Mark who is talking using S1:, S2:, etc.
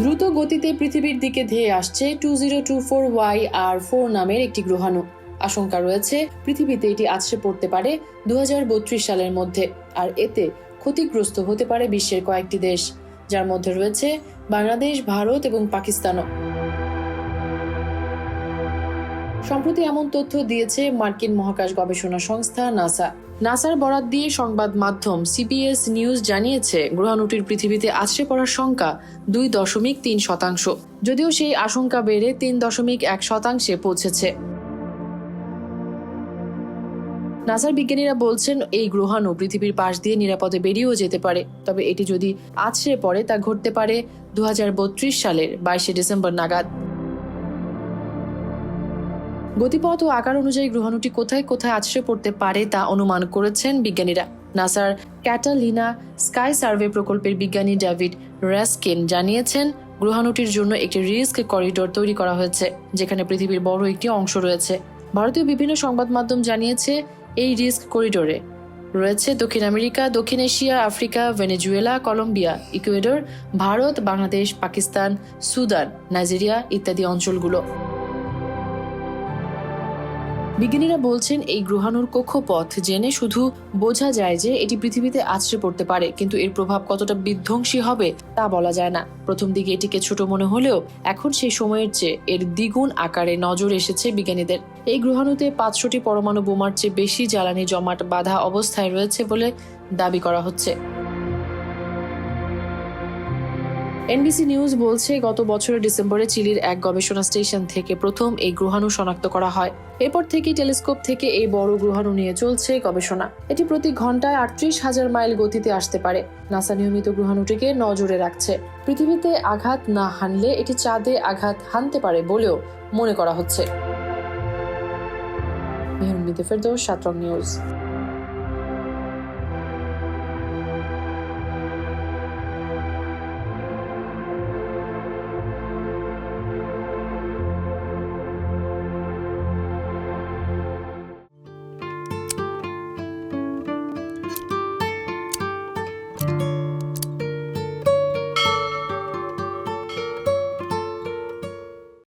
S1: দ্রুত গতিতে পৃথিবীর দিকে ধেয়ে আসছে two zero two four Y R four নামের একটি গ্রহাণু। আশঙ্কা রয়েছে, পৃথিবীতে এটি আছড়ে পড়তে পারে দু হাজার বত্রিশ সালের মধ্যে, আর এতে ক্ষতিগ্রস্ত হতে পারে বিশ্বের কয়েকটি দেশ, যার মধ্যে রয়েছে বাংলাদেশ, ভারত এবং পাকিস্তানও। সম্প্রতি এমন তথ্য দিয়েছে মার্কিন মহাকাশ গবেষণা সংস্থা নাসা। নাসার বরাত দিয়ে সংবাদ মাধ্যম সিবিএস নিউজ জানিয়েছে, গ্রহাণুটির পৃথিবীতে আছড়ে পড়ার সংখ্যা দুই দশমিক তিন শতাংশ, যদিও সেই আশঙ্কা বেড়ে তিন দশমিক এক শতাংশে পৌঁছেছে। নাসার বিজ্ঞানীরা বলছেন, এই গ্রহাণু পৃথিবীর পাশ দিয়ে নিরাপদে বেরিয়েও যেতে পারে, তবে এটি যদি আছড়ে পড়ে তা ঘটতে পারে দু হাজার বত্রিশ সালের বাইশে ডিসেম্বর নাগাদ। গতিপথ ও আকার অনুযায়ী গ্রহাণুটি কোথায় কোথায় আছড়ে পড়তে পারে তা অনুমান করেছেন বিজ্ঞানীরা। নাসার ক্যাটালিনা স্কাই সার্ভে প্রকল্পের বিজ্ঞানী ডেভিড র্যাসকিন জানিয়েছেন, গ্রহাণুটির জন্য একটি রিস্ক করিডোর তৈরি করা হয়েছে, যেখানে পৃথিবীর বড় একটি অংশ রয়েছে। ভারতীয় বিভিন্ন সংবাদ মাধ্যম জানিয়েছে, এই রিস্ক করিডোরে রয়েছে দক্ষিণ আমেরিকা, দক্ষিণ Asia, Africa, Venezuela, Colombia, Ecuador, Bharat, Bangladesh, Pakistan, Sudan, Nigeria ইত্যাদি অঞ্চলগুলো। বিজ্ঞানীরা বলছেন এই গ্রহাণুর কক্ষপথ জেনে শুধু বোঝা যায় যে এটি পৃথিবীতে আছড়ে পড়তে পারে, কিন্তু এর প্রভাব কতটা বিধ্বংসী হবে তা বলা যায় না। প্রথম দিকে এটিকে ছোট মনে হলেও এখন সেই সময়ের চেয়ে এর দ্বিগুণ আকারে নজর এসেছে বিজ্ঞানীদের। এই গ্রহাণুতে পাঁচশোটি পরমাণু বোমার চেয়ে বেশি জ্বালানি জমাট বাঁধা অবস্থায় রয়েছে বলে দাবি করা হচ্ছে। এনবিসি নিউজ বলছে, গত বছরের ডিসেম্বরে চিলির এক গবেষণা স্টেশন থেকে প্রথম এই গ্রহাণু শনাক্ত করা হয়। এরপর থেকেই টেলিস্কোপ থেকে এই বড় গ্রহাণু নিয়ে চলছে গবেষণা। এটি প্রতি ঘন্টায় আটত্রিশ হাজার মাইল গতিতে আসতে পারে। নাসা নিয়মিত গ্রহাণুটিকে নজরে রাখছে। পৃথিবীতে আঘাত না হানলে এটি চাঁদে আঘাত হানতে পারে বলেও মনে করা হচ্ছে। মেহরুন সাতরং নিউজ।